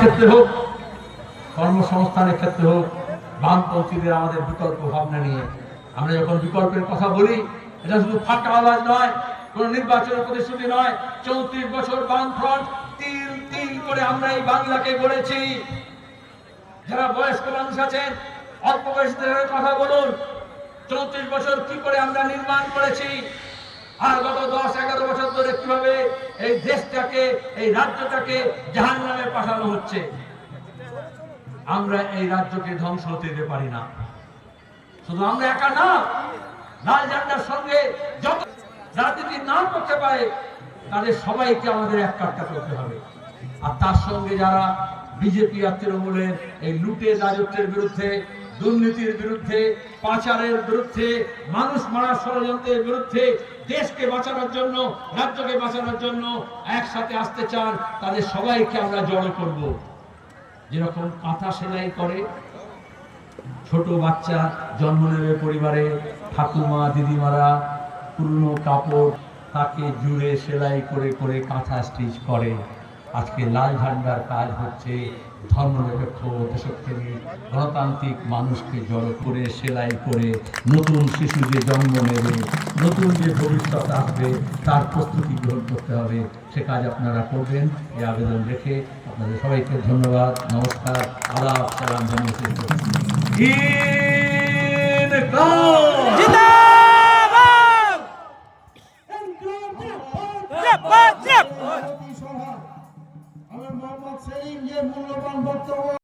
ক্ষেত্রে হোক, কর্মসংস্থানের ক্ষেত্রে হোক, বামপন্থীদের আমাদের বিকল্প ভাবনা নিয়ে। আমরা যখন বিকল্পের কথা বলি, এটা শুধু ফাঁকা আওয়াজ নয়, কোন নির্বাচনের প্রতিশ্রুতি নয়, চৌত্রিশ বছর বাম ফ্রন্ট তিল তিল করে আমরা এই বাংলাকে গড়েছি। যারা বয়স্ক মানুষ আছেন, অল্প বয়সীদের কথা বলুন, চৌত্রিশ বছর কি করে আমরা নির্মাণ করেছি আর গত দশ, এগারো বছর ধরে কীভাবে এই দেশটাকে, এই রাজ্যটাকে জাহান নামে পাঠানো হচ্ছে, আমরা এই রাজ্যকে ধ্বংস হতে দিতে পারি না। শুধু আমরা একা না, লাল ঝান্ডার সঙ্গে যত রাজনীতি না করতে পারে, তাদের সবাইকে আমাদের এক কাটটা করতে হবে। আর তার সঙ্গে যারা বিজেপি আর তৃণমূলের এই লুটে, রাজত্বের বিরুদ্ধে দুর্নীতির বিরুদ্ধে, পাচারের বিরুদ্ধে, মানুষ মারার ষড়যন্ত্রের বিরুদ্ধে, দেশকে বাঁচানোর জন্য, রাজ্যকে বাঁচানোর জন্য একসাথে আসতে চান, তাদের সবাইকে আমরা জড়ো করব। যেরকম কাঁথা সেলাই করে, ছোট বাচ্চা জন্ম নেবে পরিবারে, ঠাকুমা, দিদিমারা, পুরনো কাপড় তাকে জুড়ে সেলাই করে করে কাঁথা স্টিচ করে। আজকে লাল ঝান্ডার কাজ হচ্ছে ধর্মনিরপেক্ষ দেশপ্রেমী গণতান্ত্রিক মানুষকে জড়ো করে সেলাই করে নতুন শিশু যে জন্ম নেবে নতুন যে ভবিষ্যৎ আসবে তার প্রস্তুতি গ্রহণ করতে হবে। সে কাজ আপনারা করবেন। এই আবেদন রেখে আপনাদের সবাইকে ধন্যবাদ। নমস্কার। আলাপ সালাম ধন্যবাদ মূল্যবান বক্তব্য